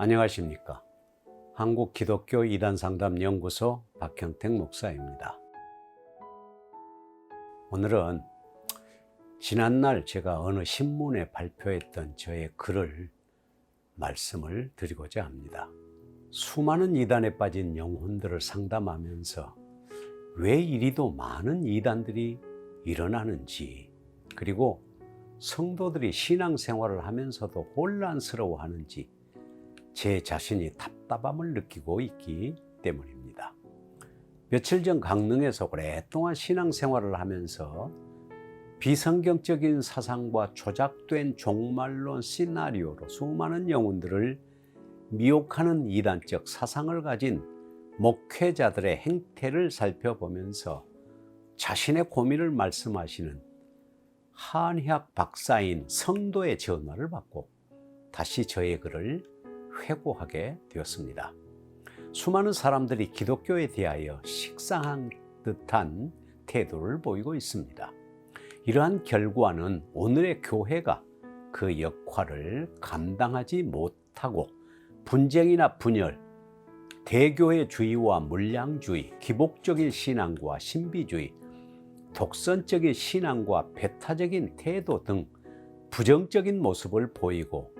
안녕하십니까. 한국 기독교 이단 상담 연구소 박형택 목사입니다. 오늘은 지난날 제가 어느 신문에 발표했던 저의 글을 말씀을 드리고자 합니다. 수많은 이단에 빠진 영혼들을 상담하면서 왜 이리도 많은 이단들이 일어나는지, 그리고 성도들이 신앙생활을 하면서도 혼란스러워 하는지 제 자신이 답답함을 느끼고 있기 때문입니다. 며칠 전 강릉에서 오랫동안 신앙생활을 하면서 비성경적인 사상과 조작된 종말론 시나리오로 수많은 영혼들을 미혹하는 이단적 사상을 가진 목회자들의 행태를 살펴보면서 자신의 고민을 말씀하시는 한의학 박사인 성도의 전화를 받고 다시 저의 글을 회고하게 되었습니다. 수많은 사람들이 기독교에 대하여 식상한 듯한 태도를 보이고 있습니다. 이러한 결과는 오늘의 교회가 그 역할을 감당하지 못하고 분쟁이나 분열, 대교회주의와 물량주의, 기복적인 신앙과 신비주의, 독선적인 신앙과 배타적인 태도 등 부정적인 모습을 보이고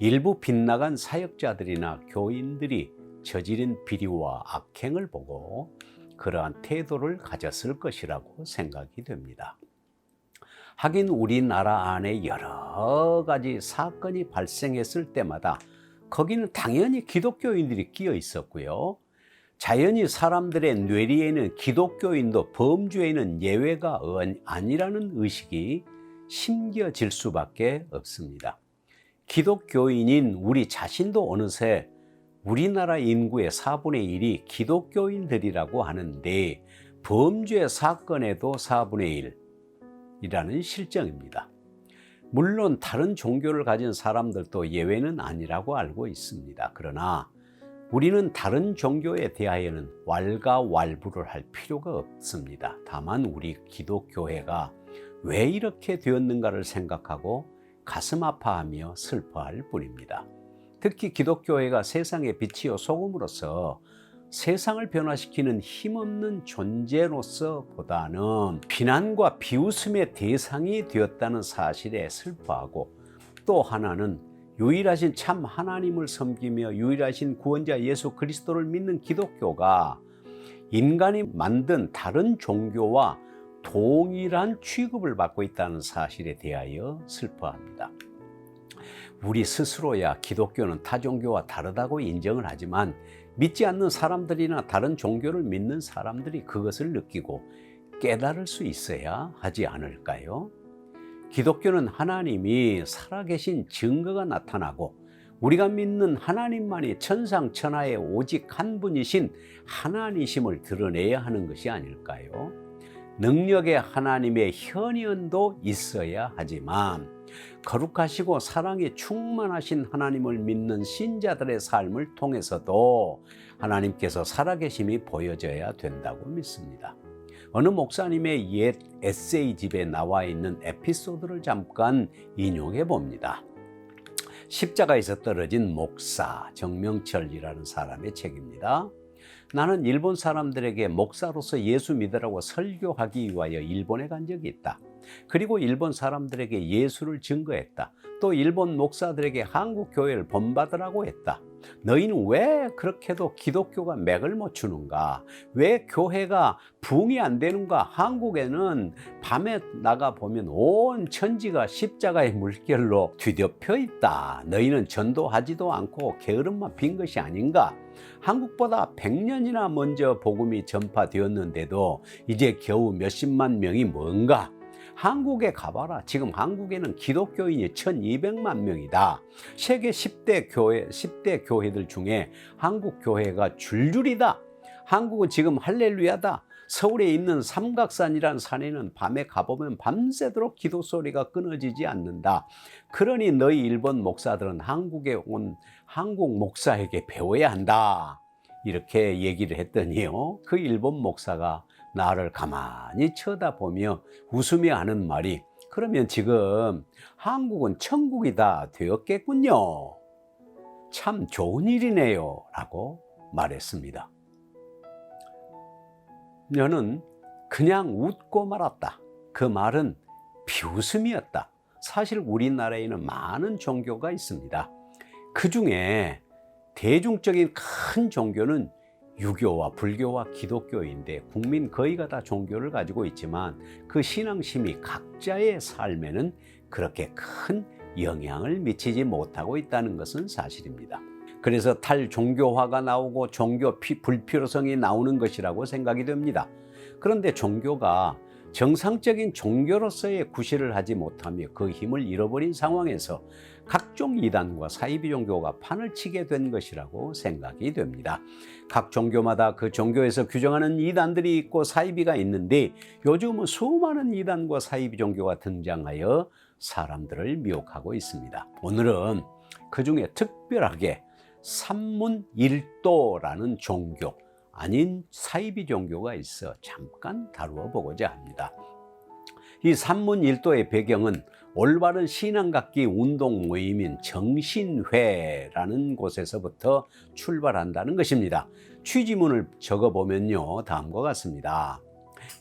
일부 빗나간 사역자들이나 교인들이 저지른 비리와 악행을 보고 그러한 태도를 가졌을 것이라고 생각이 됩니다. 하긴 우리나라 안에 여러 가지 사건이 발생했을 때마다 거기는 당연히 기독교인들이 끼어 있었고요. 자연히 사람들의 뇌리에는 기독교인도 범죄에는 예외가 아니라는 의식이 심겨질 수밖에 없습니다. 기독교인인 우리 자신도 어느새 우리나라 인구의 4분의 1이 기독교인들이라고 하는데 범죄 사건에도 4분의 1이라는 실정입니다. 물론 다른 종교를 가진 사람들도 예외는 아니라고 알고 있습니다. 그러나 우리는 다른 종교에 대하여는 왈가왈부를 할 필요가 없습니다. 다만 우리 기독교회가 왜 이렇게 되었는가를 생각하고 가슴 아파하며 슬퍼할 뿐입니다. 특히 기독교회가 세상의 빛이요 소금으로서 세상을 변화시키는 힘없는 존재로서 보다는 비난과 비웃음의 대상이 되었다는 사실에 슬퍼하고 또 하나는 유일하신 참 하나님을 섬기며 유일하신 구원자 예수 그리스도를 믿는 기독교가 인간이 만든 다른 종교와 동일한 취급을 받고 있다는 사실에 대하여 슬퍼합니다. 우리 스스로야 기독교는 타 종교와 다르다고 인정을 하지만 믿지 않는 사람들이나 다른 종교를 믿는 사람들이 그것을 느끼고 깨달을 수 있어야 하지 않을까요? 기독교는 하나님이 살아계신 증거가 나타나고 우리가 믿는 하나님만이 천상천하의 오직 한 분이신 하나님이심을 드러내야 하는 것이 아닐까요? 능력의 하나님의 현현도 있어야 하지만 거룩하시고 사랑에 충만하신 하나님을 믿는 신자들의 삶을 통해서도 하나님께서 살아계심이 보여져야 된다고 믿습니다. 어느 목사님의 옛 에세이집에 나와 있는 에피소드를 잠깐 인용해 봅니다. 십자가에서 떨어진 목사 정명철이라는 사람의 책입니다. 나는 일본 사람들에게 목사로서 예수 믿으라고 설교하기 위하여 일본에 간 적이 있다. 그리고 일본 사람들에게 예수를 증거했다. 또 일본 목사들에게 한국 교회를 본받으라고 했다. 너희는 왜 그렇게도 기독교가 맥을 못 추는가? 왜 교회가 붕이 안 되는가? 한국에는 밤에 나가 보면 온 천지가 십자가의 물결로 뒤덮여 있다. 너희는 전도하지도 않고 게으름만 빈 것이 아닌가? 한국보다 100년이나 먼저 복음이 전파되었는데도 이제 겨우 몇십만 명이 뭔가? 한국에 가봐라. 지금 한국에는 기독교인이 1200만 명이다. 세계 10대 교회, 10대 교회들 중에 한국 교회가 줄줄이다. 한국은 지금 할렐루야다. 서울에 있는 삼각산이란 산에는 밤에 가보면 밤새도록 기도 소리가 끊어지지 않는다. 그러니 너희 일본 목사들은 한국에 온 한국 목사에게 배워야 한다. 이렇게 얘기를 했더니요. 그 일본 목사가 나를 가만히 쳐다보며 웃으며 하는 말이 그러면 지금 한국은 천국이다 되었겠군요. 참 좋은 일이네요. 라고 말했습니다. 저는 그냥 웃고 말았다. 그 말은 비웃음이었다. 사실 우리나라에는 많은 종교가 있습니다. 그 중에 대중적인 큰 종교는 유교와 불교와 기독교인데 국민 거의가 다 종교를 가지고 있지만 그 신앙심이 각자의 삶에는 그렇게 큰 영향을 미치지 못하고 있다는 것은 사실입니다. 그래서 탈종교화가 나오고 종교 피- 불필요성이 나오는 것이라고 생각이 됩니다. 그런데 종교가 정상적인 종교로서의 구실을 하지 못하며 그 힘을 잃어버린 상황에서 각종 이단과 사이비 종교가 판을 치게 된 것이라고 생각이 됩니다. 각 종교마다 그 종교에서 규정하는 이단들이 있고 사이비가 있는데 요즘은 수많은 이단과 사이비 종교가 등장하여 사람들을 미혹하고 있습니다. 오늘은 그 중에 특별하게 삼문일도라는 종교 아닌 사이비 종교가 있어 잠깐 다루어 보고자 합니다. 이 삼문일도의 배경은 올바른 신앙 갖기 운동 모임인 정신회라는 곳에서부터 출발한다는 것입니다. 취지문을 적어 보면요. 다음과 같습니다.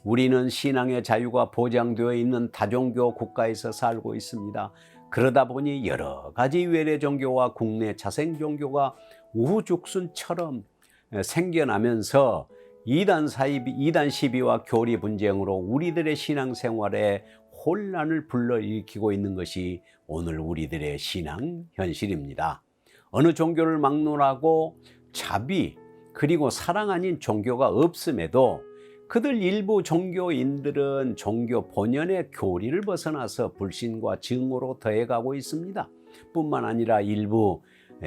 우리는 신앙의 자유가 보장되어 있는 다종교 국가에서 살고 있습니다. 그러다 보니 여러 가지 외래 종교와 국내 자생 종교가 우후죽순처럼 생겨나면서 이단 사이비, 이단 시비와 교리 분쟁으로 우리들의 신앙 생활에 혼란을 불러일으키고 있는 것이 오늘 우리들의 신앙 현실입니다. 어느 종교를 막론하고 자비 그리고 사랑 아닌 종교가 없음에도 그들 일부 종교인들은 종교 본연의 교리를 벗어나서 불신과 증오로 더해가고 있습니다. 뿐만 아니라 일부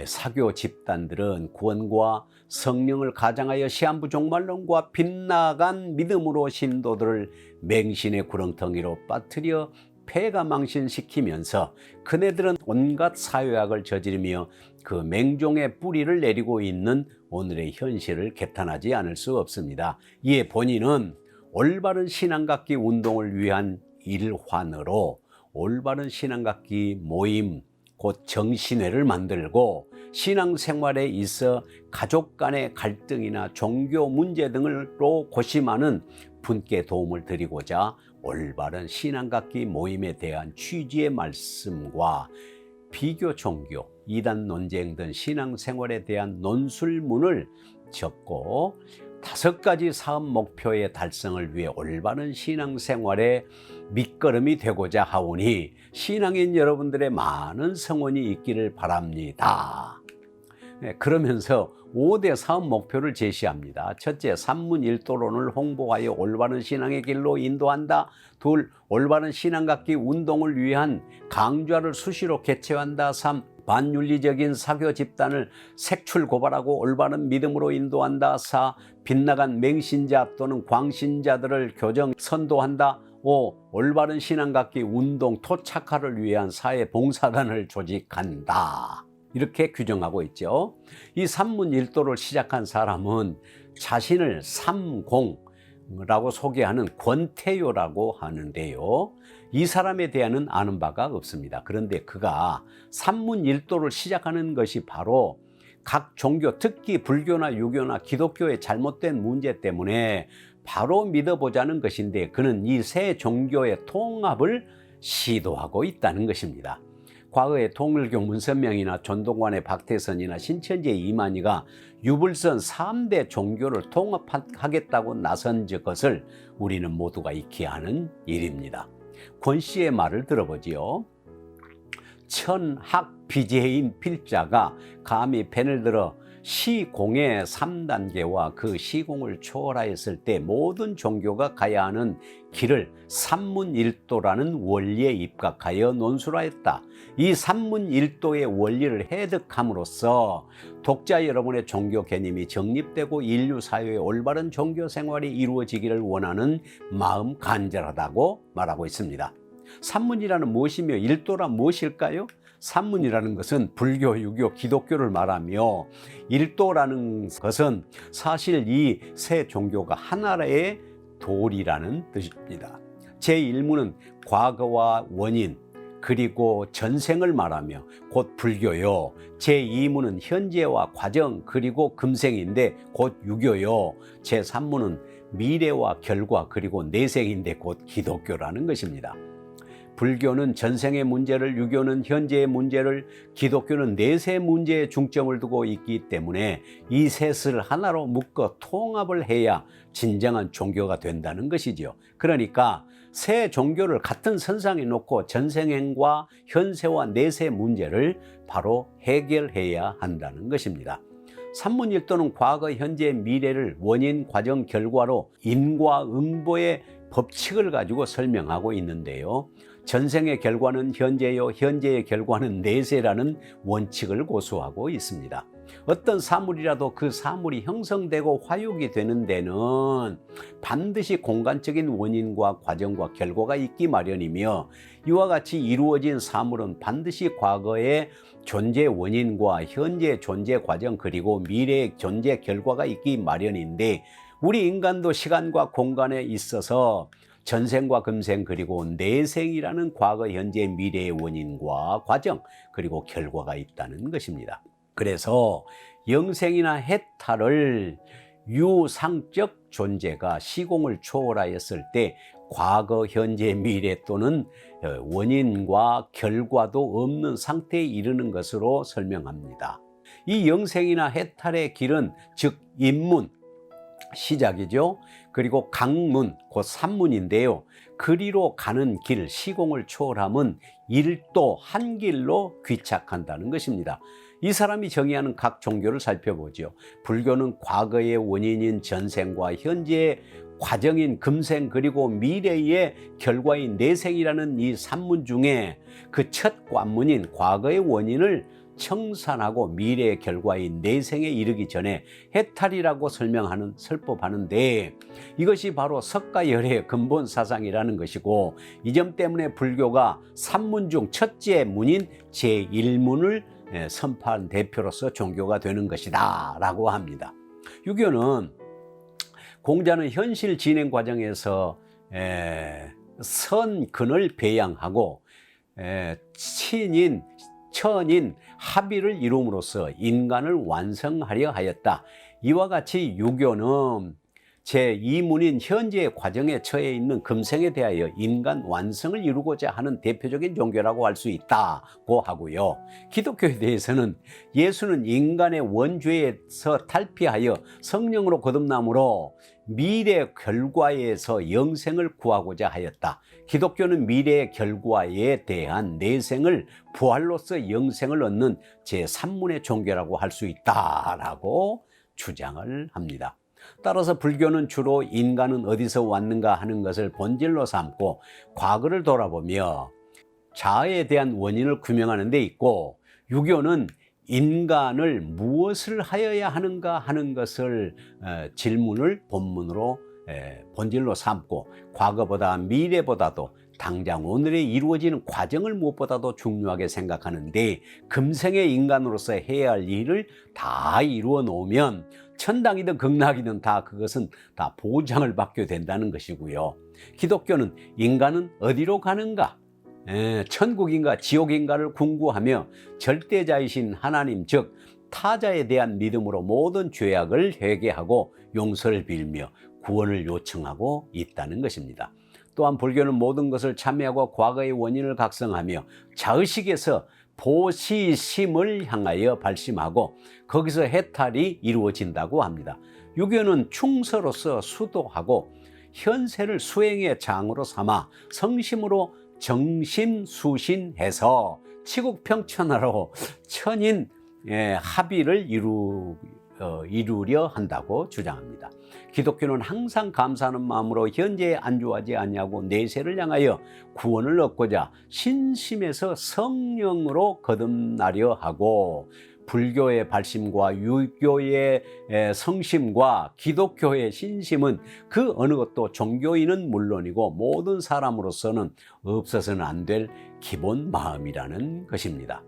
사교 집단들은 구원과 성령을 가장하여 시한부 종말론과 빗나간 믿음으로 신도들을 맹신의 구렁텅이로 빠뜨려 폐가 망신시키면서 그네들은 온갖 사회악을 저지르며 그 맹종의 뿌리를 내리고 있는 오늘의 현실을 개탄하지 않을 수 없습니다. 이에 본인은 올바른 신앙 갖기 운동을 위한 일환으로 올바른 신앙 갖기 모임 곧 정신회를 만들고 신앙생활에 있어 가족 간의 갈등이나 종교 문제 등으로 고심하는 분께 도움을 드리고자 올바른 신앙갖기 모임에 대한 취지의 말씀과 비교 종교, 이단 논쟁 등 신앙생활에 대한 논술문을 적고 다섯 가지 사업 목표의 달성을 위해 올바른 신앙생활의 밑거름이 되고자 하오니 신앙인 여러분들의 많은 성원이 있기를 바랍니다. 네, 그러면서 5대 사업 목표를 제시합니다. 첫째, 삼문일도론을 홍보하여 올바른 신앙의 길로 인도한다. 둘, 올바른 신앙 갖기 운동을 위한 강좌를 수시로 개최한다. 삼, 반윤리적인 사교 집단을 색출 고발하고 올바른 믿음으로 인도한다. 사, 빗나간 맹신자 또는 광신자들을 교정 선도한다. 5. 올바른 신앙 갖기 운동 토착화를 위한 사회 봉사단을 조직한다. 이렇게 규정하고 있죠. 이 삼문일도를 시작한 사람은 자신을 삼공라고 소개하는 권태요라고 하는데요. 이 사람에 대한은 아는 바가 없습니다. 그런데 그가 삼문일도를 시작하는 것이 바로 각 종교, 특히 불교나 유교나 기독교의 잘못된 문제 때문에 바로 믿어보자는 것인데 그는 이 세 종교의 통합을 시도하고 있다는 것입니다. 과거에 통일교 문선명이나 전동관의 박태선이나 신천지의 이만희가 유불선 3대 종교를 통합하겠다고 나선 것을 우리는 모두가 익히 아는 일입니다. 권 씨의 말을 들어보지요. 천학 비제인 필자가 감히 펜을 들어 시공의 3단계와 그 시공을 초월하였을 때 모든 종교가 가야 하는 길을 삼문일도라는 원리에 입각하여 논술하였다. 이 삼문일도의 원리를 해득함으로써 독자 여러분의 종교 개념이 정립되고 인류 사회의 올바른 종교 생활이 이루어지기를 원하는 마음 간절하다고 말하고 있습니다. 삼문이라는 무엇이며 일도란 무엇일까요? 삼문이라는 것은 불교, 유교, 기독교를 말하며 일도라는 것은 사실 이 세 종교가 하나의 도리라는 뜻입니다. 제1문은 과거와 원인, 그리고 전생을 말하며 곧 불교요. 제2문은 현재와 과정 그리고 금생인데 곧 유교요. 제3문은 미래와 결과 그리고 내생인데 곧 기독교라는 것입니다. 불교는 전생의 문제를, 유교는 현재의 문제를, 기독교는 내세 문제에 중점을 두고 있기 때문에 이 셋을 하나로 묶어 통합을 해야 진정한 종교가 된다는 것이지요. 그러니까 새 종교를 같은 선상에 놓고 전생행과 현세와 내세 문제를 바로 해결해야 한다는 것입니다. 산문일도는 과거, 현재, 미래를 원인, 과정, 결과로 인과 응보의 법칙을 가지고 설명하고 있는데요. 전생의 결과는 현재요, 현재의 결과는 내세라는 원칙을 고수하고 있습니다. 어떤 사물이라도 그 사물이 형성되고 화육이 되는 데는 반드시 공간적인 원인과 과정과 결과가 있기 마련이며 이와 같이 이루어진 사물은 반드시 과거의 존재 원인과 현재 존재 과정 그리고 미래의 존재 결과가 있기 마련인데 우리 인간도 시간과 공간에 있어서 전생과 금생 그리고 내생이라는 과거, 현재, 미래의 원인과 과정 그리고 결과가 있다는 것입니다. 그래서 영생이나 해탈을 유상적 존재가 시공을 초월하였을 때 과거, 현재, 미래 또는 원인과 결과도 없는 상태에 이르는 것으로 설명합니다. 이 영생이나 해탈의 길은 즉 인문 시작이죠. 그리고 강문, 곧 산문인데요. 그리로 가는 길, 시공을 초월함은 일도 한 길로 귀착한다는 것입니다. 이 사람이 정의하는 각 종교를 살펴보죠. 불교는 과거의 원인인 전생과 현재의 과정인 금생 그리고 미래의 결과인 내생이라는 이 산문 중에 그 첫 관문인 과거의 원인을 청산하고 미래의 결과인 내생에 이르기 전에 해탈이라고 설명하는 설법하는데 이것이 바로 석가열의 근본 사상이라는 것이고 이 점 때문에 불교가 삼문 중 첫째 문인 제1문을 선포한 대표로서 종교가 되는 것이다 라고 합니다. 유교는 공자는 현실 진행 과정에서 선근을 배양하고 친인 천인 합의를 이룸으로써 인간을 완성하려 하였다. 이와 같이 유교는 제2문인 현재의 과정에 처해 있는 금생에 대하여 인간 완성을 이루고자 하는 대표적인 종교라고 할 수 있다고 하고요. 기독교에 대해서는 예수는 인간의 원죄에서 탈피하여 성령으로 거듭남으로 미래 결과에서 영생을 구하고자 하였다. 기독교는 미래의 결과에 대한 내생을 부활로서 영생을 얻는 제3문의 종교라고 할 수 있다라고 주장을 합니다. 따라서 불교는 주로 인간은 어디서 왔는가 하는 것을 본질로 삼고 과거를 돌아보며 자아에 대한 원인을 규명하는 데 있고 유교는 인간을 무엇을 하여야 하는가 하는 것을 어, 질문을 본문으로 본질로 삼고 과거보다 미래보다도 당장 오늘에 이루어지는 과정을 무엇보다도 중요하게 생각하는데 금생의 인간으로서 해야 할 일을 다 이루어 놓으면 천당이든 극락이든 다 그것은 다 보장을 받게 된다는 것이고요. 기독교는 인간은 어디로 가는가? 에, 천국인가 지옥인가를 궁구하며 절대자이신 하나님 즉 타자에 대한 믿음으로 모든 죄악을 회개하고 용서를 빌며 구원을 요청하고 있다는 것입니다. 또한 불교는 모든 것을 참여하고 과거의 원인을 각성하며 자의식에서 보시심을 향하여 발심하고 거기서 해탈이 이루어진다고 합니다. 유교는 충서로서 수도하고 현세를 수행의 장으로 삼아 성심으로 정신수신해서 치국평천하로 천인 예, 합의를 이루, 어, 이루려 한다고 주장합니다. 기독교는 항상 감사하는 마음으로 현재에 안주하지 않냐고 내세를 향하여 구원을 얻고자 신심에서 성령으로 거듭나려 하고 불교의 발심과 유교의 성심과 기독교의 신심은 그 어느 것도 종교인은 물론이고 모든 사람으로서는 없어서는 안 될 기본 마음이라는 것입니다.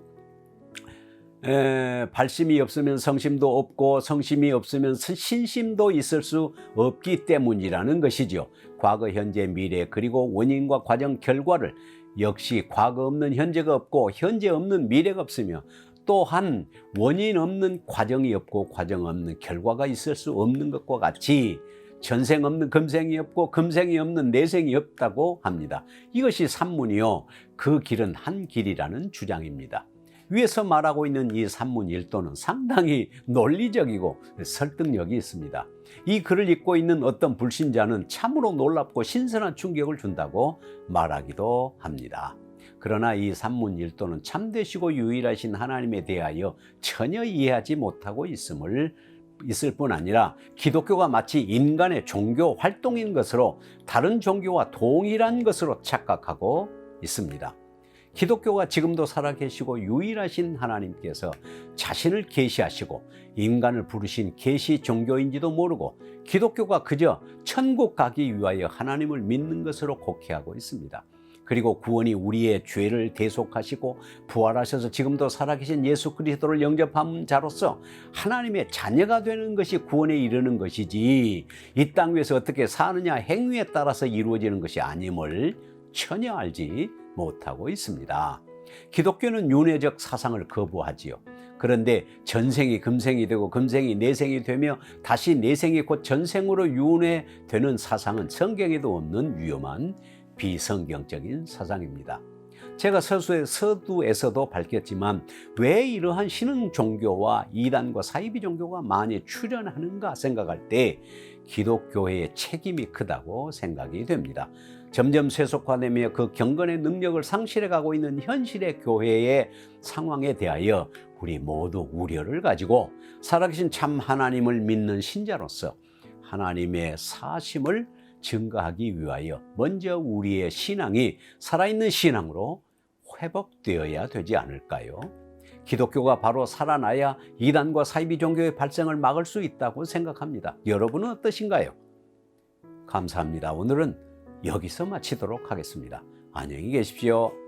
에, 발심이 없으면 성심도 없고 성심이 없으면 신심도 있을 수 없기 때문이라는 것이죠. 과거, 현재, 미래 그리고 원인과 과정 결과를 역시 과거 없는 현재가 없고 현재 없는 미래가 없으며 또한 원인 없는 과정이 없고 과정 없는 결과가 있을 수 없는 것과 같이 전생 없는 금생이 없고 금생이 없는 내생이 없다고 합니다. 이것이 산문이요. 그 길은 한 길이라는 주장입니다. 위에서 말하고 있는 이 산문 일도는 상당히 논리적이고 설득력이 있습니다. 이 글을 읽고 있는 어떤 불신자는 참으로 놀랍고 신선한 충격을 준다고 말하기도 합니다. 그러나 이 산문 일도는 참되시고 유일하신 하나님에 대하여 전혀 이해하지 못하고 있음을 있을 뿐 아니라 기독교가 마치 인간의 종교 활동인 것으로 다른 종교와 동일한 것으로 착각하고 있습니다. 기독교가 지금도 살아계시고 유일하신 하나님께서 자신을 계시하시고 인간을 부르신 계시 종교인지도 모르고 기독교가 그저 천국 가기 위하여 하나님을 믿는 것으로 곡해하고 있습니다. 그리고 구원이 우리의 죄를 대속하시고 부활하셔서 지금도 살아계신 예수 그리스도를 영접한 자로서 하나님의 자녀가 되는 것이 구원에 이르는 것이지 이 땅 위에서 어떻게 사느냐 행위에 따라서 이루어지는 것이 아님을 전혀 알지 못하고 있습니다. 기독교는 윤회적 사상을 거부하지요. 그런데 전생이 금생이 되고 금생이 내생이 되며 다시 내생이 곧 전생으로 윤회되는 사상은 성경에도 없는 위험한 비성경적인 사상입니다. 제가 서수의 서두에서도 밝혔지만 왜 이러한 신흥 종교와 이단과 사이비 종교가 많이 출현하는가 생각할 때 기독교회의 책임이 크다고 생각이 됩니다. 점점 세속화되며 그 경건의 능력을 상실해 가고 있는 현실의 교회의 상황에 대하여 우리 모두 우려를 가지고 살아계신 참 하나님을 믿는 신자로서 하나님의 사심을 증거하기 위하여 먼저 우리의 신앙이 살아있는 신앙으로 회복되어야 되지 않을까요? 기독교가 바로 살아나야 이단과 사이비 종교의 발생을 막을 수 있다고 생각합니다. 여러분은 어떠신가요? 감사합니다. 오늘은 여기서 마치도록 하겠습니다. 안녕히 계십시오.